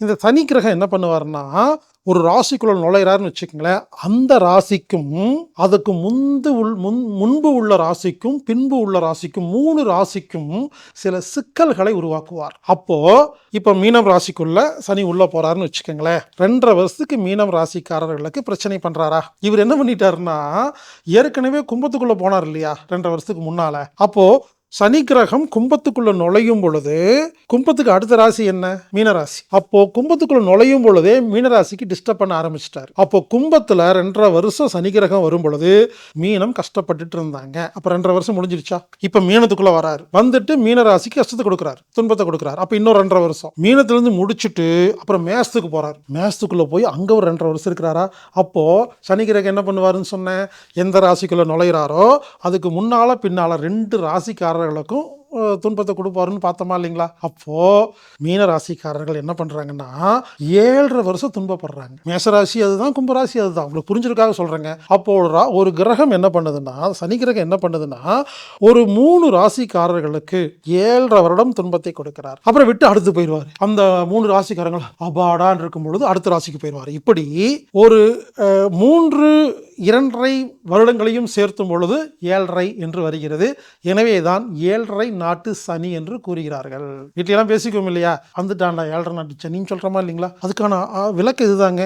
இந்த சனி கிரகம் என்ன பண்ணுவார்னா ஒரு ராசிக்குள்ள நுழையிறாருன்னு வச்சுக்கோங்களேன். அந்த ராசிக்கும் அதுக்கு முந்து உள் முன் முன்பு உள்ள ராசிக்கும் பின்பு உள்ள ராசிக்கும் மூணு ராசிக்கும் சில சிக்கல்களை உருவாக்குவார். அப்போ இப்போ மீனம் ராசிக்குள்ள சனி உள்ள போறாருன்னு வச்சுக்கோங்களேன். ரெண்டரை வருஷத்துக்கு மீனம் ராசிக்காரர்களுக்கு பிரச்சனை பண்றாரா? இவர் என்ன பண்ணிட்டாருன்னா ஏற்கனவே கும்பத்துக்குள்ள போனார் இல்லையா ரெண்டரை வருஷத்துக்கு முன்னால. அப்போ சனி கிரகம் கும்பத்துக்குள்ள நுழையும் பொழுது கும்பத்துக்கு அடுத்த ராசி என்ன? மீனராசி. அப்போ கும்பத்துக்குள்ள நுழையும் பொழுதே மீனராசிக்கு டிஸ்டர்ப் பண்ண ஆரம்பிச்சிட்டாரு. அப்போ கும்பத்துல ரெண்டரை வருஷம் சனி கிரகம் வரும் பொழுது மீனம் கஷ்டப்பட்டுட்டு இருந்தாங்க. அப்ப ரெண்டரை வருஷம் முடிஞ்சிருச்சா இப்ப மீனத்துக்குள்ள வராரு. வந்துட்டு மீனராசிக்கு கஷ்டத்தை கொடுக்குறாரு. துன்பத்தை கொடுக்குறாரு. அப்ப இன்னும் ரெண்டரை வருஷம். மீனத்துல இருந்து முடிச்சுட்டு அப்புறம் மேசத்துக்கு போறாரு. மேசத்துக்குள்ள போய் அங்க ஒரு ரெண்டரை வருஷம் இருக்கிறாரா? அப்போ சனி கிரகம் என்ன பண்ணுவாருன்னு சொன்னேன். எந்த ராசிக்குள்ள நுழையிறாரோ அதுக்கு முன்னால பின்னால ரெண்டு ராசிக்கார arreglo துன்பத்தை கொடுப்பாருன்னு பார்த்தோமா இல்லைங்களா? அப்போது மீன ராசிக்காரர்கள் என்ன பண்ணுறாங்கன்னா ஏழரை வருஷம் துன்பப்படுறாங்க. மேசராசி அதுதான் கும்பராசி அதுதான். உங்களுக்கு புரிஞ்சிருக்காக சொல்கிறேங்க அப்போ ஒரு ரா- ஒரு கிரகம் என்ன பண்ணுதுன்னா சனி கிரகம் என்ன பண்ணுதுன்னா ஒரு மூணு ராசிக்காரர்களுக்கு ஏழரை வருடம் துன்பத்தை கொடுக்கிறார். அப்புறம் விட்டு அடுத்து போயிடுவார். அந்த மூணு ராசிக்காரங்கள் அபாடான் இருக்கும் பொழுது அடுத்த ராசிக்கு போயிடுவார். இப்படி ஒரு மூன்று இரண்டரை வருடங்களையும் சேர்த்தும் பொழுது ஏழரை என்று வருகிறது. எனவே தான் ஏழரை நாட்டு சனி என்று கூறுகிறார்கள். வீட்டிலலாம் பேசிக்குவோம் இல்லையா? வந்துட்டான்டா ஏழரை நாட்டு சனின்னு சொல்கிறோமா இல்லைங்களா? அதுக்கான விளக்கு இதுதாங்க